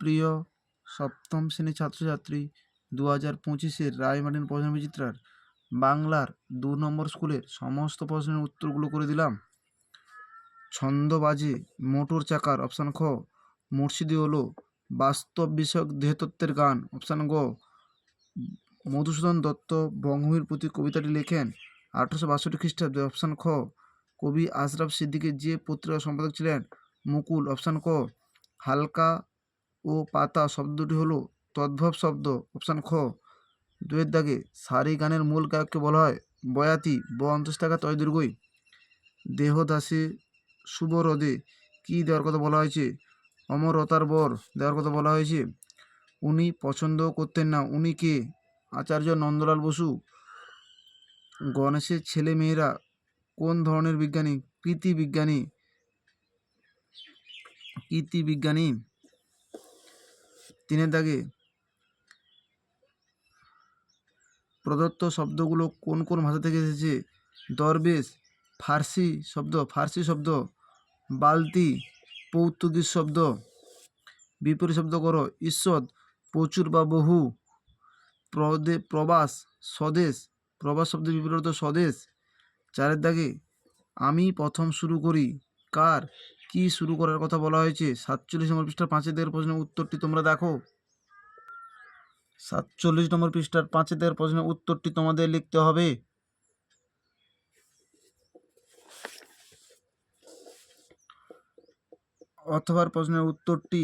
প্রিয় সপ্তম শ্রেণির ছাত্রছাত্রী দু হাজার পঁচিশের রায়মার্টিন প্রশ্ন বিচিত্রার বাংলার দু নম্বর স্কুলের সমস্ত প্রশ্নের উত্তরগুলো করে দিলাম। ছন্দ বাজে মোটর চাকার অপশান খ, মুর্শিদি হলো বাস্তব বিষয়ক দেহতত্ত্বের গান, অপশান গ, মধুসূদন দত্ত বঙ্গভূমির প্রতি কবিতাটি লেখেন আঠারোশো বাষট্টি খ্রিস্টাব্দে, অপশান খ, কবি আশরাফ সিদ্দিকের যে পত্রিকার সম্পাদক ছিলেন মুকুল, অপশান ক, হালকা ও পাতা শব্দ দুটি হলো তদ্ভব শব্দ, অপশান খ। দুয়ের দাগে সারি গানের মূল গায়ককে বলা হয় বয়াতি ব অন্তস্থাকা তয় দীর্ঘই দেহদাসে শুভরদে কী দেওয়ার কথা বলা হয়েছে? অমরতার বর দেওয়ার কথা বলা হয়েছে। উনি পছন্দ করতেন না। উনি কে? আচার্য নন্দলাল বসু। গণেশের ছেলে মেয়েরা কোন ধরনের বিজ্ঞানী? কৃতি বিজ্ঞানী। কৃতি বিজ্ঞানী। তিনের দাগে? প্রদত্ত শব্দগুলো কোন কোন ভাষা থেকে এসেছে? দরবেশ, ফার্সি শব্দ ফার্সি শব্দ, বালতি পর্তুগিজ শব্দ। বিপরীত শব্দ করো, ঈশ্বর, প্রচুর বা বহু। প্রদে, প্রবাস, স্বদেশ, প্রবাস শব্দের বিপরীত স্বদেশ। চারের দাগে, আমি প্রথম শুরু করি, কার? কি শুরু করার কথা বলা হয়েছে? সাতচল্লিশ নম্বর পৃষ্ঠার পাঁচে দিকের প্রশ্নের উত্তরটি তোমরা দেখো। সাতচল্লিশ নম্বর পৃষ্ঠার পাঁচে দিকের প্রশ্নের উত্তরটি তোমাদের লিখতে হবে। অথবা প্রশ্নের উত্তরটি,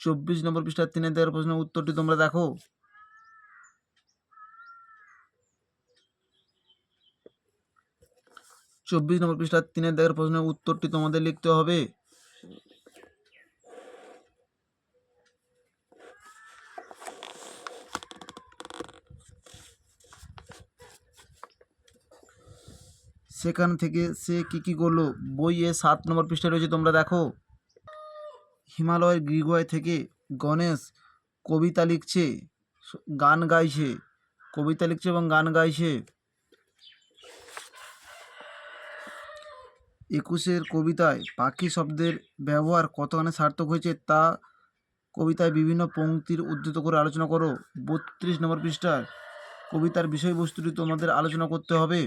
চব্বিশ নম্বর পৃষ্ঠার তিনের দিকের প্রশ্নের উত্তরটি তোমরা দেখো। চব্বিশ নম্বর পৃষ্ঠার তিনের দাগের প্রশ্নের উত্তরটি তোমাদের লিখতে হবে। সেখান থেকে সে কি কি করল? বইয়ে সাত নম্বর পৃষ্ঠায় রয়েছে, তোমরা দেখো। হিমালয়ের গৃহয় থেকে গণেশ কবিতা লিখছে, গান গাইছে। কবিতা লিখছে এবং গান গাইছে। একুশের কবিতায় পাখি শব্দের ব্যবহার কতখানি সার্থক হয়েছে তা কবিতায় বিভিন্ন পংক্তির উদ্ধৃত করে আলোচনা করো। বত্রিশ নম্বর পৃষ্ঠায় কবিতার বিষয়বস্তুটি তোমাদের আলোচনা করতে হবে।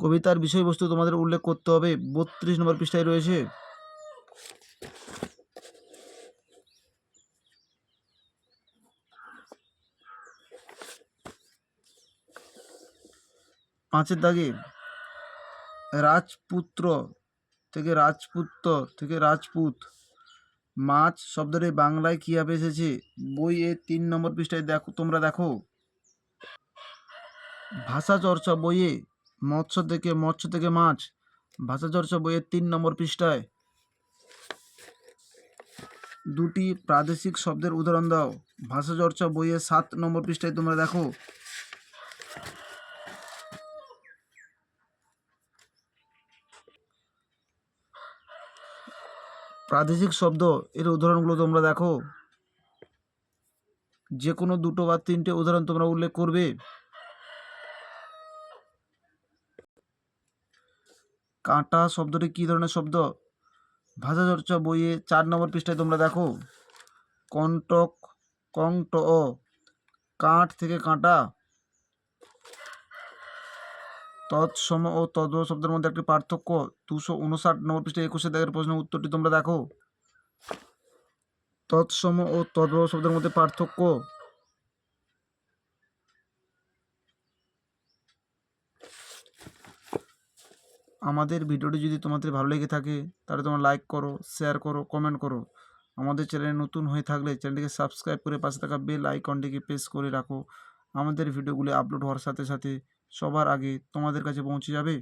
কবিতার বিষয়বস্তু তোমাদের উল্লেখ করতে হবে। বত্রিশ নম্বর পৃষ্ঠায় রয়েছে, পাঁচের দাগে রাজপুত্র থেকে রাজপুত্র থেকে রাজপুত। মাছ শব্দটি বাংলায় কীভাবে এসেছে? বই এ তিন নম্বর পৃষ্ঠায় দেখো, তোমরা দেখো। ভাষা চর্চা বইয়ে মৎস্য থেকে মৎস্য থেকে মাছ। ভাষা চর্চা বইয়ের তিন নম্বর পৃষ্ঠায় দুটি প্রাদেশিক শব্দের উদাহরণ দাও। ভাষা চর্চা বইয়ের সাত নম্বর পৃষ্ঠায় তোমরা দেখো। প্রাদেশিক শব্দ, এর উদাহরণগুলো তোমরা দেখো। যে কোনো দুটো বা তিনটে উদাহরণ তোমরা উল্লেখ করবে। কাঁটা শব্দটি কী ধরনের শব্দ? ভাষা চর্চা বইয়ে চার নম্বর পৃষ্ঠায় তোমরা দেখো। কণ্টক, কংট কাঠ থেকে কাঁটা। তৎসম ও তদ্ভব শব্দের মধ্যে একটি পার্থক্য। দুশো উনষাট নম্বর পৃষ্ঠায় একুশে দাগের প্রশ্নের উত্তরটি তোমরা দেখো। তৎসম ও তদ্ভব শব্দের মধ্যে পার্থক্য। আমাদের ভিডিওটি যদি তোমাদের ভালো লেগে থাকে, তাহলে তোমরা লাইক করো, শেয়ার করো, কমেন্ট করো। আমাদের চ্যানেলে নতুন হয়ে থাকলে চ্যানেলটিকে সাবস্ক্রাইব করে পাশে থাকা বেল আইকনটিকে প্রেস করে রাখো। আমাদের ভিডিওগুলি আপলোড হওয়ার সাথে সাথে সবার আগে তোমাদের কাছে পৌঁছে যাবে।